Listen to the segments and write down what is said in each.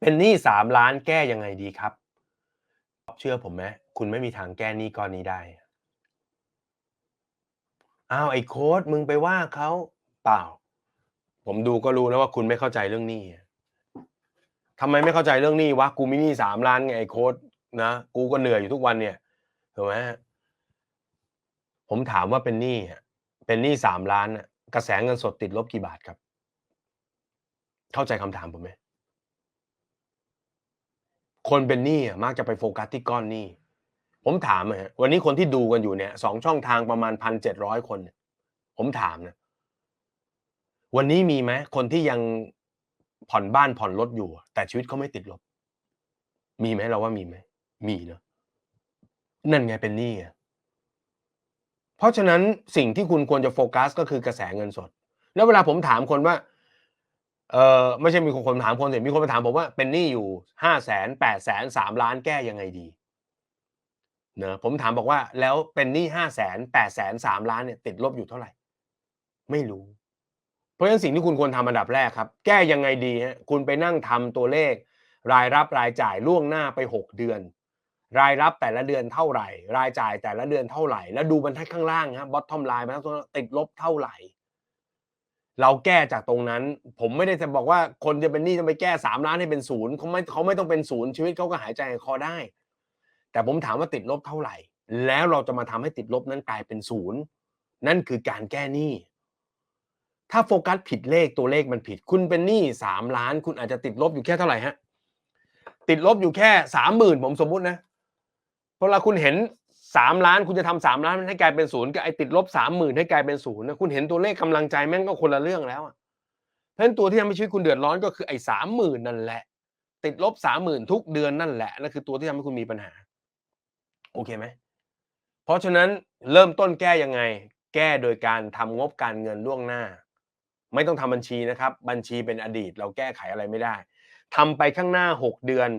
เป็นหนี้สามล้านแก้ยังไงดีครับ เชื่อผมไหมคุณไม่มีทางแก้หนี้ก้อนนี้ได้อ้าวไอ้โค้ดมึงไปว่าเขาเปล่า ผมดูก็รู้นะว่าคุณไม่เข้าใจเรื่องหนี้ทำไมไม่เข้าใจเรื่องหนี้วะกูมีหนี้สามล้านไงไอ้โค้ดนะกูก็เหนื่อยอยู่ทุกวันเนี่ยถูกไหมผมถามว่าเป็นหนี้เป็นหนี้สามล้านกระแสเงินสดติดลบกี่บาทครับ เข้าใจคำถามผมไหม คนเป็นหนี้มักจะไปโฟกัสที่ก้อนหนี้ ผมถามอะฮะวันนี้คนที่ดูกันอยู่เนี่ยสองช่องทางประมาณพันเจ็ดร้อยคน ผมถามนะวันนี้มีไหมคนที่ยังผ่อนบ้านผ่อนรถอยู่ แต่ชีวิตเขาไม่ติดลบ มีไหมเราว่ามีไหมมีเนอะนั่นไงเป็นหนี้เพราะฉะนั้นสิ่งที่คุณควรจะโฟกัส ก็คือกระแสเงินสด แล้วเวลาผมถามคนว่า เออไม่ใช่มีคนถามคนเห็นมีคนมาถามผมว่าเป็นหนี้อยู่ห้าแสนแปดแสนสามล้านแก้ยังไงดีเนะผมถามบอกว่าแล้วเป็นหนี้ห้าแสนแปดแสนสามล้านเนี่ยติดลบอยู่เท่าไหร่ ไม่รู้ เพราะฉะนั้นสิ่งที่คุณควรทำอันดับแรกครับ แก้ยังไงดีฮะคุณไปนั่งทำตัวเลข รายรับรายจ่ายล่วงหน้าไปหกเดือน รายรับแต่ละเดือนเท่าไหร่ รายจ่ายแต่ละเดือนเท่าไหร่ แล้วดูบรรทัดข้างล่างฮะ bottom line บรรทัดติดลบเท่าไหร่ เราแก้จากตรงนั้น ผมไม่ได้จะบอกว่าคนจะเป็นหนี้ต้องไปแก้สามล้านให้เป็นศูนย์เขาไม่เขาไม่ต้องเป็นศูนย์ชีวิตเขาก็หายใจหายคอได้ แต่ผมถามว่าติดลบเท่าไหร่ แล้วเราจะมาทำให้ติดลบนั้นกลายเป็นศูนย์นั่นคือการแก้หนี้ถ้าโฟกัสผิดเลขตัวเลขมันผิด คุณเป็นหนี้สามล้าน คุณอาจจะติดลบอยู่แค่เท่าไหร่ฮะติดลบอยู่แค่สามหมื่นผมสมมุตินะเพราะเวลาคุณเห็น สามล้านคุณจะทำสามล้านให้กลายเป็นศูนย์กับไอ้ติดลบสามหมื่นให้กลายเป็นศูนย์นะคุณเห็นตัวเลขกำลังใจแม่งก็คนละเรื่องแล้วอะเพราะฉะนั้นตัวที่ทำให้ชีวิตคุณเดือดร้อนก็คือไอ้สามหมื่นนั่นแหละ ติดลบสามหมื่นทุกเดือนนั่นแหละนั่นคือตัวที่ทำให้คุณมีปัญหา โอเคไหมเพราะฉะนั้นเริ่มต้นแก้ยังไง แก้โดยการทำงบการเงินล่วงหน้า ไม่ต้องทำบัญชีนะครับ บัญชีเป็นอดีต เราแก้ไขอะไรไม่ได้ทำไปข้างหน้า 6 เดือน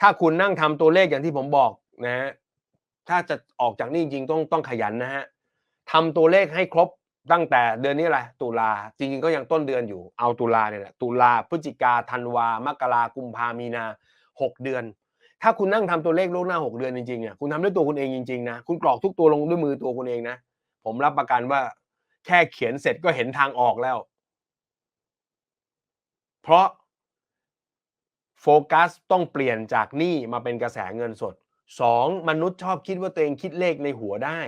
ถ้าคุณนั่งทำตัวเลขอย่างที่ผมบอกนะฮะ ถ้าจะออกจากนี่จริงๆต้องต้องขยันนะฮะทำตัวเลขให้ครบตั้งแต่เดือนนี้อะไรตุลาจริงๆก็ยังต้นเดือนอยู่เอาตุลาเนี่ยแหละตุลาพฤศจิกาธันวามกรากุมภามีนาหกเดือน ถ้าคุณนั่งทำตัวเลขล่วงหน้าหกเดือนจริงๆเนี่ยคุณทำด้วยตัวคุณเองจริงๆนะคุณกรอกทุกตัวลงด้วยมือตัวคุณเองนะผมรับประกันว่า แค่เขียนเสร็จก็เห็นทางออกแล้ว เพราะโฟกัสต้องเปลี่ยนจากหนี้มาเป็นกระแสเงินสด สองมนุษย์ชอบคิดว่าตัวเองคิดเลขในหัวได้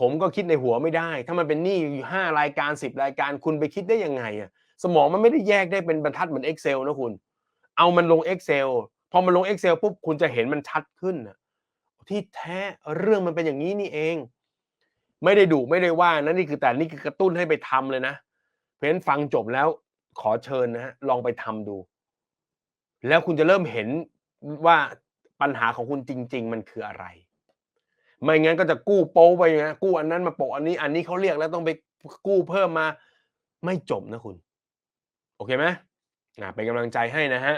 ผมก็คิดในหัวไม่ได้ ถ้ามันเป็นหนี้อยู่ห้ารายการสิบรายการคุณไปคิดได้ยังไงอะสมองมันไม่ได้แยกได้เป็นบรรทัดเหมือน Excel นะคุณ เอามันลง Excel พอมันลง Excel ปุ๊บคุณจะเห็นมันชัดขึ้นนะที่แท้เรื่องมันเป็นอย่างนี้นี่เอง ไม่ได้ดุไม่ได้ว่านะนี่คือแต่นี่คือกระตุ้นให้ไปทำเลยนะเพราะฉะนั้นฟังจบแล้วขอเชิญนะฮะลองไปทำดู แล้วคุณจะเริ่มเห็นว่า ปัญหาของคุณจริง ๆ มันคืออะไร ไม่งั้นก็จะกู้โป๊ไปนะกู้อันนั้นมาโปะอันนี้ อันนี้เขาเรียกแล้วต้องไปกู้เพิ่มมา ไม่จบนะคุณ โอเคไหมอะเป็นกำลังใจให้นะฮะ